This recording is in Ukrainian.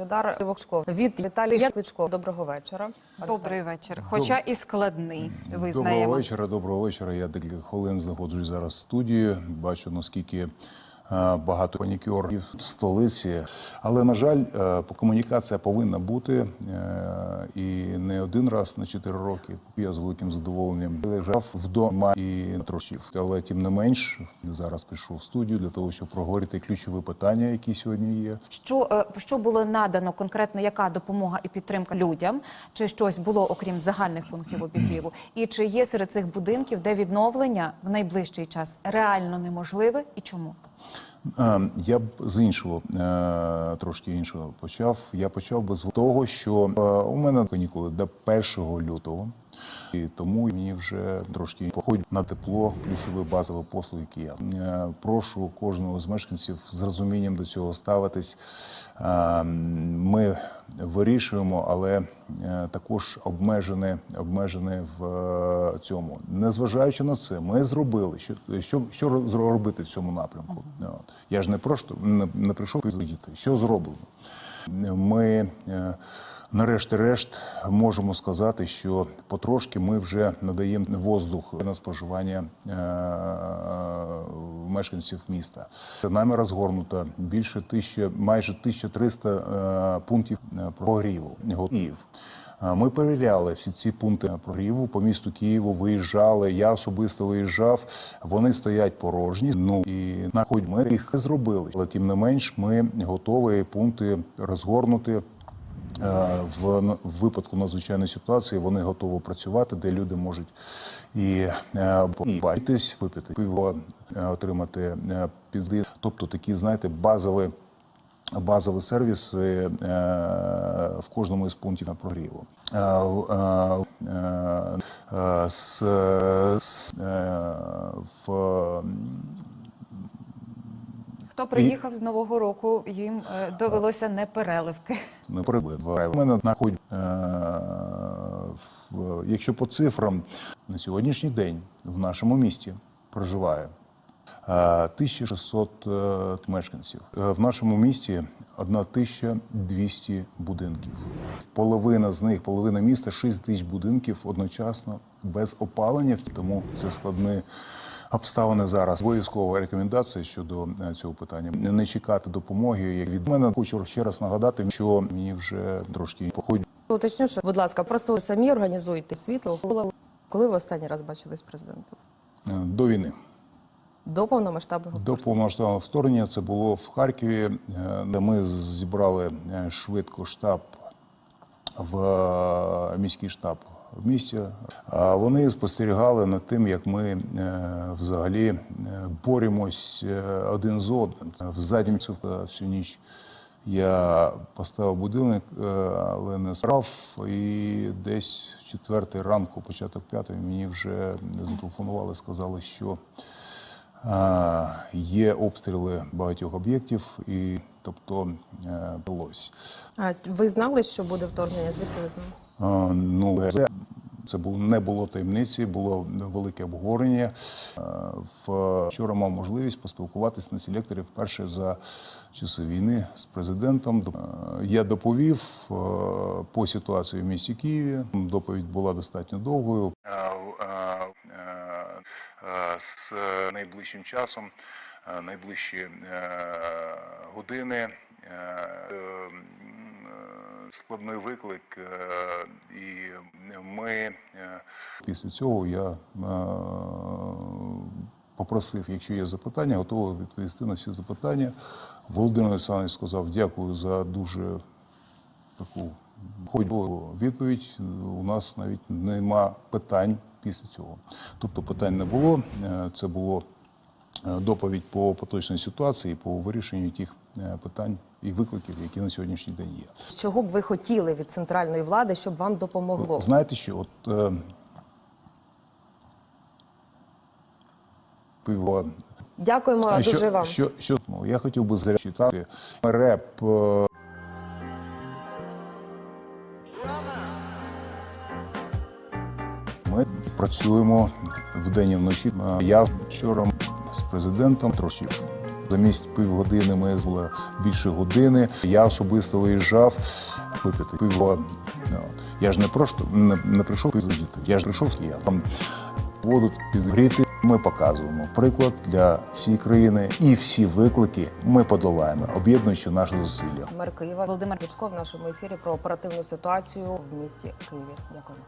Удар Вовчков від Віталія Кличко. Доброго вечора. Добрий вечір. Хоча і складний, Доброго вечора, доброго вечора. Я декілька хвилин знаходжусь зараз в студії. Бачу, наскільки багато панікюрів в столиці. Але, на жаль, е, комунікація повинна бути. е, І не один раз на 4 роки. Я з великим задоволенням лежав вдома і трошів. Але тим не менш, зараз прийшов в студію для того, щоб проговорити ключові питання, які сьогодні є. Що, е, що було надано конкретно, яка допомога і підтримка людям? Чи щось було окрім загальних пунктів обігріву? І чи є серед цих будинків, де відновлення в найближчий час реально неможливе і чому? Е, Я б з іншого е, трошки іншого почав. Я почав би з того, що е, у мене канікули до 1 лютого, і тому мені вже трошки походять на тепло ключові базові послуги Києва. Е, Прошу кожного з мешканців з розумінням до цього ставитись. Е, Ми вирішуємо, але е, також обмежене, обмежене в цьому. Незважаючи на це, ми зробили що, що, що зробити в цьому напрямку. Я ж не просто не, не прийшов поїздити. Що зроблено? Ми е, нарешті-решт можемо сказати, що потрошки ми вже надаємо воздух на споживання е, мешканців міста. Нами розгорнуто більше тисячі, майже 1300 е, пунктів прогріву. Київ. Ми перевіряли всі ці пункти прогріву по місту Києву. Виїжджали. Я особисто виїжджав. Вони стоять порожні. Ну і на хоч ми їх зробили. Але тим не менш, ми готові пункти розгорнути. Е, В, випадку надзвичайної ситуації вони готові працювати, де люди можуть і, е, випити пиво, е, отримати пізди. Тобто такі, знаєте, базові базові сервіси е, в кожному із пунктів прогріву. Е, е, е, е, з, з, е, в Хто приїхав з нового року, їм е, довелося не переливки. не перебив. У мене знаходять, е, якщо по цифрам, на сьогоднішній день в нашому місті проживає е, 1600 е, мешканців. Е, В нашому місті 1200 будинків. Половина з них, половина міста, 6 тисяч будинків одночасно без опалення, тому це складні обставини зараз. Обов'язкова рекомендація щодо е, цього питання. Не- чекати допомоги. Як від мене хочу ще раз нагадати, що мені вже трошки походять. Уточню, що, будь ласка, просто самі організуєте світло. Коли ви останній раз бачились з президентом? до війни. До повномасштабного До повномасштабного вторгнення це було в Харкові, е, де ми зібрали е, швидко штаб в е, міський штаб в місті. А вони спостерігали над тим, як ми взагалі боремось один з одним. В заднім цю всю ніч я поставив будильник, але не спав. І десь в четвертий ранку, початок п'ятої, мені вже зателефонували, сказали, що Є обстріли багатьох об'єктів, і тобто е, вдалося. А ви знали, що буде вторгнення? Звідки ви знали? Ну це, це було не було таємниці, було велике обговорення. Вчора мав можливість поспілкуватися на селекторі вперше за часи війни з президентом. Я доповів по ситуації в місті Києві. Доповідь була достатньо довгою. З найближчим часом, е, найближчі е, години. е, е, Складний виклик, е, і ми е, після цього я е, попросив, якщо є запитання, готовий відповісти на всі запитання. Володимир Олександрович сказав дякую за дуже таку ходьбову відповідь. У нас навіть нема питань після цього. Тобто питань не було. Е, Це було е, доповідь по поточній ситуації, по вирішенню тих е, питань і викликів, які на сьогоднішній день є. Чого б ви хотіли від центральної влади, щоб вам допомогло? Знаєте що? От е, пиво. Дякуємо А дуже що, вам. Що, що, я хотів би зачитати реп. Ми працюємо вдень і вночі. Я вчора з президентом трошки Замість півгодини ми було більше години. Я особисто виїжджав випити пиво. Ну, Я ж не просто не, не прийшов пиздити. Я ж прийшов я там воду підгріти. Ми показуємо приклад для всієї країни і всі виклики ми подолаємо, об'єднуючи наші зусилля. Мер Києва Володимир Кличко в нашому ефірі про оперативну ситуацію в місті Києві. Дякуємо.